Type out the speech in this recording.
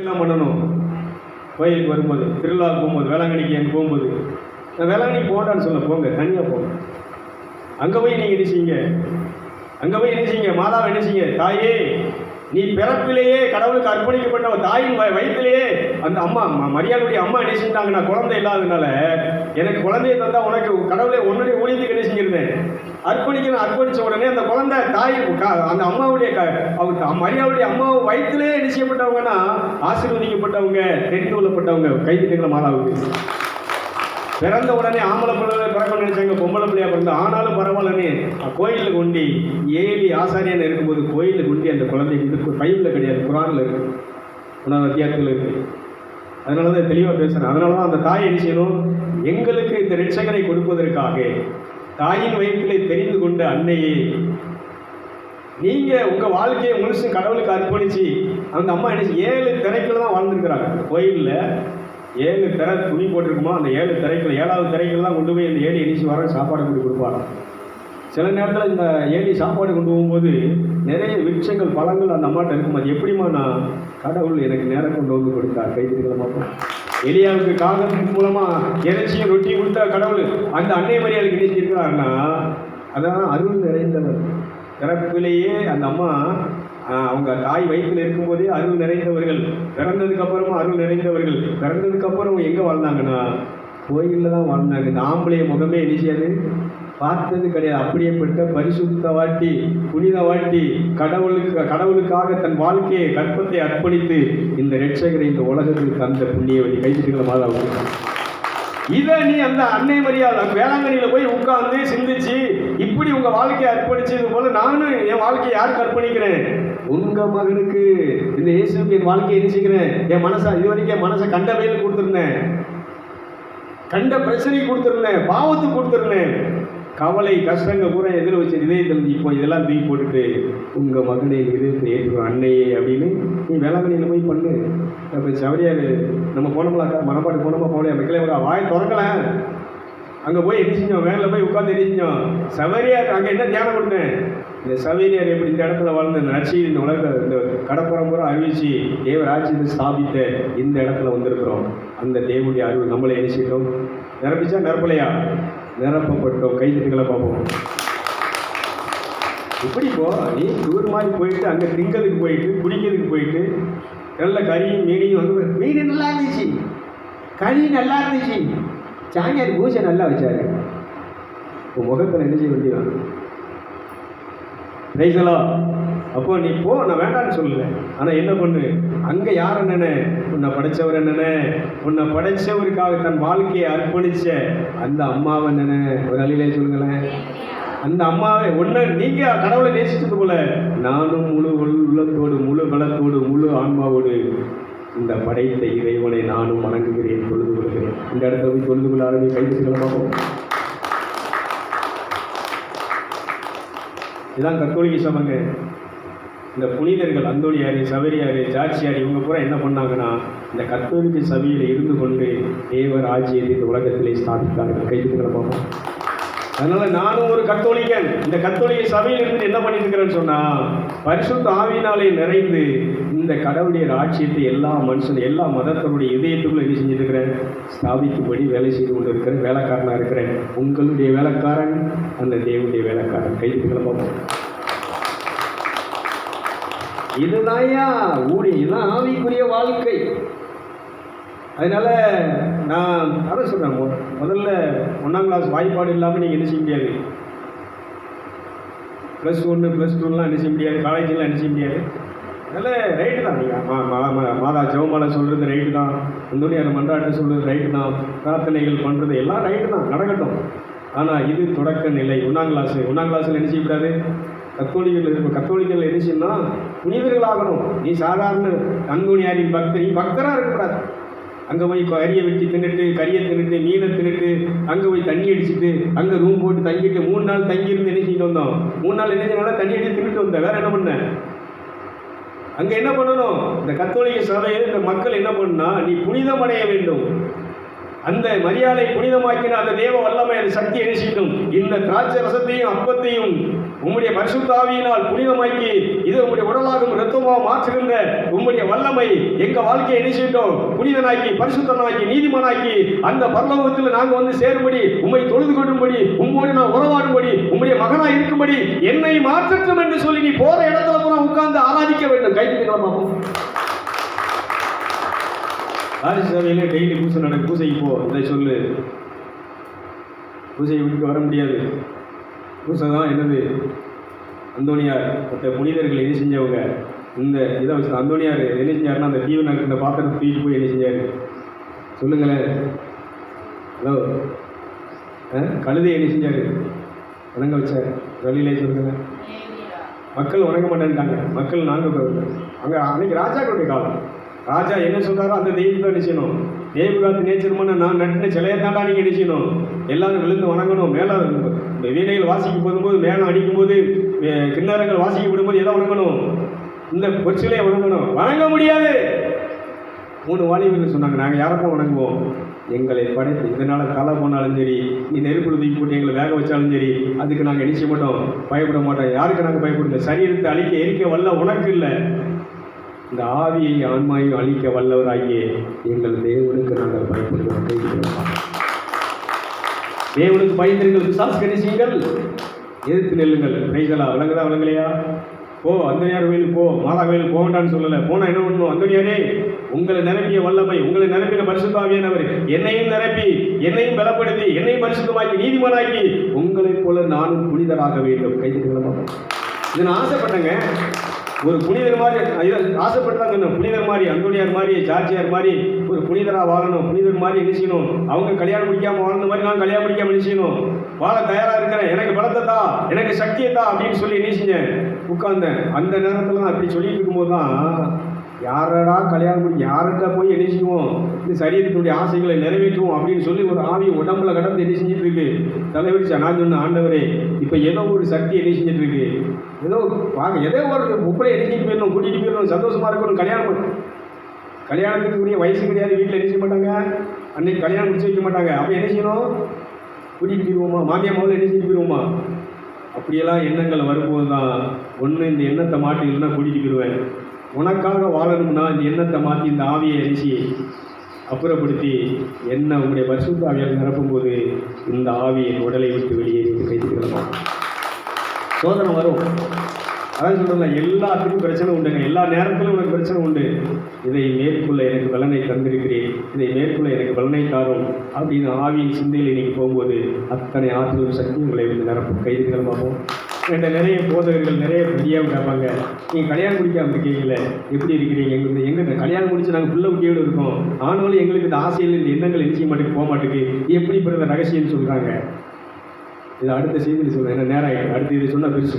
எல்லாம் பண்ணணும். கோயிலுக்கு வரும்போது திருவிழா போகும்போது வேளாங்கண்ணிக்கு எங்கே போகும்போது நான் வேளாங்கண்ணி போகண்டான்னு சொல்ல போங்க தனியாக போங்க. அங்கே போய் நீங்கள் என்ன செய்யுங்க அங்கே போய் என்ன செய்யுங்க மாதாவை என்ன செய்யுங்க தாயே நீ பிறப்பிலேயே கடவுளுக்கு அர்ப்பணிக்கப்பட்ட ஒரு தாயின் வய- வயிற்றிலேயே அந்த அம்மா மரியாளுடைய அம்மா என்ன செஞ்சாங்க நான் குழந்தை இல்லாததுனால எனக்கு குழந்தைய தந்தா உனக்கு கடவுளை உன்னுடைய ஊழியத்துக்கு என்ன செஞ்சிருந்தேன்? அர்ப்பணிக்கணும் அர்ப்பணிச்ச உடனே அந்த குழந்தை தாய் அந்த அம்மாவுடைய க அவங்க மரியாளுடைய அம்மா வயிற்றுலேயே என்ன செய்யப்பட்டவங்கன்னா ஆசீர்வதிக்கப்பட்டவங்க தெரிந்து கொள்ளப்பட்டவங்க கைதிகளை மாதாவுக்கு. பிறந்த உடனே ஆம்பளை பிள்ளை பிறக்க நினைச்சாங்க பொம்பளை பிள்ளையா பிறந்த ஆனாலும் பரவாயில்லன்னு கோயிலில் கொண்டு ஏழி ஆசாரியன் இருக்கும்போது கோயிலில் கொண்டி அந்த குழந்தை வந்து பைபிளில் கிடையாது குரானில் இருக்கு உணவு அத்தியாயத்தில் இருக்கு. அதனால தான் தெளிவாக பேசுகிறேன் அதனால தான் அந்த தாய் என்ன செய்யணும்? எங்களுக்கு இந்த ரட்சகரை கொடுப்பதற்காக தாயின் வயிற்றிலே தெரிந்து கொண்ட அன்னையே நீங்கள் உங்கள் வாழ்க்கையை முழுசு கடவுளுக்கு அர்ப்பணித்து அந்த அம்மா என்ன ஏழு திரைக்கில் தான் வாழ்ந்துருக்கிறாங்க. கோயிலில் ஏழு திரை துணி போட்டிருக்குமோ? அந்த ஏழு திரைக்கில் ஏழாவது திரைக்கில் தான் கொண்டு போய் அந்த ஏழி எணிசி வர சாப்பாடு கொண்டு கொடுப்பாங்க. சில நேரத்தில் இந்த ஏழி சாப்பாடு கொண்டு போகும்போது நிறைய விருட்சங்கள் பழங்கள் அந்த அம்மாட்ட இருக்கும். அது எப்படிம்மா நான் கடவுள் எனக்கு நேரம் கொண்டு வந்து கொடுத்தார்? கைதிகளை பார்ப்போம். எலியாவுக்கு காகத்தின் மூலமா இறைச்சியும் ரொட்டி கொடுத்தா கடவுள் அந்த அன்னை மரியாதை கிடைச்சிருக்கிறாருன்னா அதான் அருள் நிறைந்தவர். பிறப்பிலேயே அந்த அம்மா அவங்க தாய் வயிற்றில் இருக்கும்போதே அருள் நிறைந்தவர்கள். பிறந்ததுக்கு அப்புறமா அருள் நிறைந்தவர்கள். பிறந்ததுக்கு அப்புறம் எங்க வாழ்ந்தாங்கன்னா கோயிலில் தான் வாழ்ந்தாங்க. இந்த ஆம்பளைய முகமே நிச்சயாது பார்த்தது கிடையாது. அப்படியேப்பட்ட பரிசுத்த வாட்டி புனித வாட்டி கடவுளுக்கு கடவுளுக்காக தன் வாழ்க்கையை கற்பத்தை அர்ப்பணித்து இந்த ரட்சகரை இந்த உலகத்துக்கு தந்த புண்ணியவதி. கைதிகளை மாதாவுக்கு இதை நீ அந்த அன்னை மரியாதை வேளாங்கண்ணியில் போய் உட்கார்ந்து சிந்திச்சு இப்படி உங்க வாழ்க்கையை அர்ப்பணிச்சது போல நானும் என் வாழ்க்கையை யாருக்கு அர்ப்பணிக்கிறேன்? உங்க மகனுக்கு இந்த இயேசுக்கு என் வாழ்க்கையை நினைச்சுக்கிறேன் என் மனசை இது வரைக்கும் என் மனசை கண்ட வயல் கொடுத்துருந்தேன். கண்ட பிரச்சனை கொடுத்துருந்தேன். பாவத்துக்கு கொடுத்துருந்தேன். கவலை கஷ்டங்கள் பூரா எதிர வச்ச இதயத்தில் இப்போ இதெல்லாம் தூக்கி போட்டுட்டு உங்கள் மகனை இதயத்தை ஏற்றுக்கணும் அன்னையே அப்படின்னு நீ வேளாங்கண்ணியில் போய் பண்ணு. இப்போ சவரியார் நம்ம போனோம்ல மனப்பாட்டு போனோமா போகலையா? மக்களே ஒரு வாய் திறக்கல. அங்கே போய் என்ன செஞ்சோம் வேனில் போய் உட்காந்து என்ன செஞ்சோம் சவரியார் அங்கே என்ன தியானம் கொடுத்தேன் இந்த சவரியார் எப்படி இந்த இடத்துல வாழ்ந்த நச்சு இந்த உலக இந்த கடப்புறம் பூரா அறிவிச்சு தேவ ஸ்தாபித்த இந்த இடத்துல வந்திருக்கிறோம். அந்த தேவனுடைய அறிவு நம்மளை நினைச்சிட்டோம் நிரப்பிச்சா நிரப்பலையா? நிரப்பப்பட்டோம் கைதுகளை பார்ப்போம். இப்படி போ நீ டூர் மாதிரி போயிட்டு அங்கே திங்கிறதுக்கு போயிட்டு குடிக்கிறதுக்கு போயிட்டு நல்ல கறியும் மீனையும் வந்து மீன் நல்லா இருந்துச்சு. கறி நல்லா இருந்துச்சு. சாமியார் பூஜை நல்லா வச்சாரு. உன் முகத்தில் என்ன செய்ய வேண்டியதான் ரைசலோ அப்போ நீ போ நான் வேண்டாம்னு சொல்லலை. ஆனால் என்ன பண்ணு? அங்கே யார் என்னென்ன? உன்னை படைச்சவர் என்னென்ன? உன்னை படைச்சவருக்காக தன் வாழ்க்கையை அர்ப்பணிச்ச அந்த அம்மாவை என்னென்ன? ஒரு அழிலே சொல்லுங்களேன். அந்த அம்மாவை ஒன்று நீங்கள் கடவுளை நேசிச்சது போல நானும் முழு உள்- உள்ளத்தோடு முழு பலத்தோடு முழு ஆன்மாவோடு இந்த படைத்த இறைவனை நானும் வணங்குகிறேன் தொழுது கொள்கிறேன். இந்த இடத்துல போய் தொழுது கொள்ள ஆரம்பி கைது பார்ப்போம் இதான் கத்தோலிக்க சமங்க இந்த புனிதர்கள் அந்தோணியார் சபரியார் ஜாட்சியார் இவங்க பூரா என்ன பண்ணாங்கன்னா இந்த கத்தோலிக்க சபையில் இருந்து கொண்டு தேவர் ஆட்சியை இந்த உலகத்திலே ஸ்தாபித்தார்கள். கைதுகளை பார்ப்போம் அதனால நானும் ஒரு கத்தோலிக்கன். இந்த கத்தோலிக்க சபையில் இருந்து என்ன பண்ணிட்டு இருக்கிறேன்னு சொன்னா பரிசுத்த ஆவியினாலே நிறைந்து இந்த கடவுளுடைய ராட்சியத்தை எல்லா மனுஷன் எல்லா மதத்தினுடைய இதயத்துக்குள்ள என்ன செஞ்சுட்டு ஸ்தாபிக்கும்படி வேலை செய்து கொண்டு இருக்கிறேன் வேலைக்காரனாக இருக்கிறேன். உங்களுடைய வேலைக்காரன் அந்த தேவனுடைய வேலைக்காரன். கைது பார்ப்போம் இதுதான்யா ஊழியம் இதுதான் ஆவிக்குரிய வாழ்க்கை. அதனால நான் அதை சொல்கிறேன் முதல்ல ஒன்றாம் கிளாஸ் வாய்ப்பாடு இல்லாமல் நீங்கள் என்ன செய்ய முடியாது. ப்ளஸ் ஒன்று ப்ளஸ் டூலாம் என்ன செய்ய முடியாது. காலேஜெலாம் என்ன செய்ய முடியாது. அதனால் ரைட்டு தான். நீங்கள் மா மாதா ஜெவமாலை சொல்கிறது ரைட்டு தான். இந்தோனியார் மன்றாட்டு சொல்கிறது ரைட்டு தான். பிரார்த்தனைகள் பண்ணுறது எல்லாம் ரைட்டு தான். நடக்கட்டும். ஆனால் இது தொடக்க நிலை. ஒன்றாம் கிளாஸ் ஒன்றாம் கிளாஸில் என்ன செய்யக்கூடாது கத்தோலிகள் இருக்கும் கத்தோலிக்கல் என்ன செய்யணும் புனிதர்கள் ஆகணும் நீ சாதாரண அந்தோனியாரின் பக்தர் நீ பக்தராக இருக்கக்கூடாது. அங்கே போய் கறியை வெட்டி தின்னுட்டு கறியை தின்னுட்டு மீனை தின்னுட்டு அங்கே போய் தண்ணி அடிச்சுட்டு அங்கே ரூம் போட்டு தங்கிட்டு மூணு நாள் தங்கியிருந்து என்ன செஞ்சுட்டு வந்தோம்? மூணு நாள் என்ன செய்யணும் தண்ணி அடிச்சு தின்னுட்டு வந்தேன். வேறு என்ன பண்ண? அங்கே என்ன பண்ணணும்? இந்த கத்தோலிக்க சபையில் இந்த மக்கள் என்ன பண்ணால் நீ புனிதமடைய வேண்டும். அந்த மரியாதை புனிதமாக்கின அந்த தேவ வல்லமை அந்த சக்தி என்ன இந்த திராட்சை ரசத்தையும் அப்பத்தையும் உம்முடைய பரிசுத்தாவியினால் புனிதமாக்கி இது உங்களுடைய உடலாகும் இரத்தமா மாற்றுகின்ற உம்முடைய வல்லமை எங்க வாழ்க்கையை என்ன செய்யட்டும் புனிதனாக்கி பரிசுத்தனாக்கி நீதிமனாக்கி அந்த பரலோகத்தில் நாங்கள் வந்து சேரும்படி உம்மை தொழுது கொள்ளும்படி உங்களோடு நான் உறவாடும்படி உம்முடைய மகனாக இருக்கும்படி என்னை மாற்றட்டும் என்று சொல்லி நீ போற இடத்துல கூட உட்கார்ந்து ஆராதிக்க வேண்டும். கைது ஆரிச சபையிலே டெய்லி பூசை நடக்கு பூசைக்கு போ இதை சொல்லு. பூசையை விட்டு வர முடியாது. பூசை தான் என்னது? அந்தோணியார். மற்ற புனிதர்கள் என்ன செஞ்சவங்க? இந்த இதை வச்சு அந்தோணியார் என்ன செஞ்சாருன்னா அந்த தீவு இந்த பாத்திரத்தை தூக்கிட்டு போய் என்ன செஞ்சார்? சொல்லுங்களேன். ஹலோ. கழுதை என்ன செஞ்சார்? வணங்க வச்சார். வழியிலே சொல்லுங்க. மக்கள் வணங்க மாட்டேன்ட்டாங்க. மக்கள் நாங்கள் அங்கே அன்னைக்கு ராஜாக்களுடைய காலம். ராஜா என்ன சொல்றாரோ அந்த தெய்வத்தை என்ன செய்யணும்? தேவகாத்து நேச்சருமான நான் நட்டின சிலையை தாண்டா நீங்கள் என்ன செய்யணும்? எல்லாரும் விழுந்து வணங்கணும் மேலே வீணைகள் வாசிக்க போகும்போது மேலே அடிக்கும்போது வே- கிண்ணறங்கள் வாசிக்க போது எதை வணங்கணும். இந்த பொற்சிலையை வணங்கணும். வணங்க முடியாது. மூணு வாலிபர்கள் சொன்னாங்க நாங்கள் யாரை வணங்குவோம்? எங்களை படைத்து இதனால் களை போனாலும் சரி நீ நெருப்பு தூக்கி போட்டு எங்களை வேக வச்சாலும் சரி அதுக்கு நாங்கள் நினைச்ச மாட்டோம்? பயப்பட மாட்டோம். யாருக்கு நாங்கள் பயப்படுங்க சரீரத்தை அழிக்க எரிக்க வல்ல உனக்கு இல்லை. இந்த ஆவியை ஆன்மாயை அழிக்க வல்லவராகிய எங்கள் தேவனுக்கு நாங்கள் பயப்படுகிறோம். தேவனுக்கு பயந்திருங்கள் விசாஸ்கரிசியங்கள் எதிர்த்து நெல்லுங்கள். பிரைசலா விளங்குதா விளங்கலையா? போ அந்தனியார் கோயிலுக்கு போ. மாதா கோயிலுக்கு போக வேண்டாம்னு சொல்லலை. போனால் என்ன பண்ணணும் அந்தனியாரே உங்களை நிரப்பிய வல்லமை உங்களை நிரப்பின பரிசுத்தாவியானவர் என்னையும் நிரப்பி என்னையும் பலப்படுத்தி என்னையும் பரிசுத்தமாக்கி நீதிமானாக்கி உங்களைப் போல நானும் புனிதராக வேண்டும். கைது இதை நான் ஆசைப்பட்டேங்க. ஒரு புனிதர் மாதிரி இதை ஆசைப்பட்டாங்க இந்த புனிதர் மாதிரி அந்தோனியார் மாதிரி ஜார்ஜியார் மாதிரி ஒரு புனிதராக வாழணும். புனிதர் மாதிரி என்ன செய்யணும்? அவங்க கல்யாணம் பிடிக்காம வாழ்ந்த மாதிரி நான் கல்யாணம் பிடிக்காம என்ன செய்யணும்? வாழ தயாராக இருக்கிறேன். எனக்கு பலத்தை தான் எனக்கு சக்தியை தான் அப்படின்னு சொல்லி என்ன செஞ்சேன்? உட்கார்ந்தேன். அந்த நேரத்தில் தான் அப்படி சொல்லிட்டு இருக்கும்போது தான் யாரடா கல்யாணம் பண்ணி யார்கிட்ட போய் என்ன செய்வோம்? இந்த சரீரத்தினுடைய ஆசைகளை நிறைவேற்றுவோம் அப்படின்னு சொல்லி ஒரு ஆவி உடம்புல கடந்து என்ன செஞ்சுட்டு இருக்கு? தலைவரிச்சா நான் சொன்ன ஆண்டவரே இப்போ ஏதோ ஒரு சக்தி என்ன செஞ்சுட்டு இருக்கு? ஏதோ வாங்க எதோ ஒரு முப்படை எடுத்துட்டு போயிடணும் கூட்டிகிட்டு போயிடணும் சந்தோஷமாக இருக்கணும் கல்யாணம் பண்ணணும் கல்யாணத்துக்கு உரிய வயசு கிடையாது வீட்டில் என்ன செய்ய மாட்டாங்க? அன்னைக்கு கல்யாணம் முடிச்சு வைக்க மாட்டாங்க. அப்போ என்ன செய்யணும்? கூட்டிகிட்டு போயிடுவோமா மாமியா முதல்ல என்ன செஞ்சு போயிடுவோமா அப்படியெல்லாம் எண்ணங்கள் வரும்போது தான் ஒன்று இந்த எண்ணத்தை மாட்டி இல்லைன்னா கூட்டிகிட்டு போயிடுவேன் உனக்காக வாழணும்னா இந்த எண்ணத்தை மாற்றி இந்த ஆவியை அரிசி அப்புறப்படுத்தி என்ன உங்களுடைய பரிசுத்த ஆவியால் நிரப்பும்போது இந்த ஆவியின் உடலை விட்டு வெளியேறி கைதுகளமா சோதனை வரும். அதான் சொல்றதுல எல்லாத்துக்கும் பிரச்சனை உண்டுங்க எல்லா நேரத்திலும் உனக்கு பிரச்சனை உண்டு. இதை மேற்கொள்ள எனக்கு பலனை தந்திருக்கிறேன். இதை மேற்கொள்ள எனக்கு பலனை தாரும். அப்படின்னு ஆவியின் சிந்தையில் இன்னைக்கு போகும்போது அத்தனை ஆற்றலும் சக்தி உங்களை வந்து நிரப்பும். கைதுகளமாகும் என்கிட்ட நிறைய போதகர்கள் நிறைய பெரியாவும் கேட்பாங்க நீங்கள் கல்யாணம் முடிக்காமல் இருக்கீங்களே எப்படி இருக்கிறீங்க? எங்களுக்கு எங்கிட்ட கல்யாணம் முடிச்சு நாங்கள் ஃபுல்லாக குட்டியோடு இருக்கோம். ஆனாலும் எங்களுக்கு இந்த ஆசையில் இந்த எண்ணங்கள் நிச்சய மாட்டேங்க போக மாட்டேங்குது எப்படி பிறந்த ரகசியம்னு சொல்கிறாங்க இது அடுத்த செய்தியில் சொல்கிறேன் நேரம் ஆகிடும் அடுத்து இது சொன்னால் பெருசு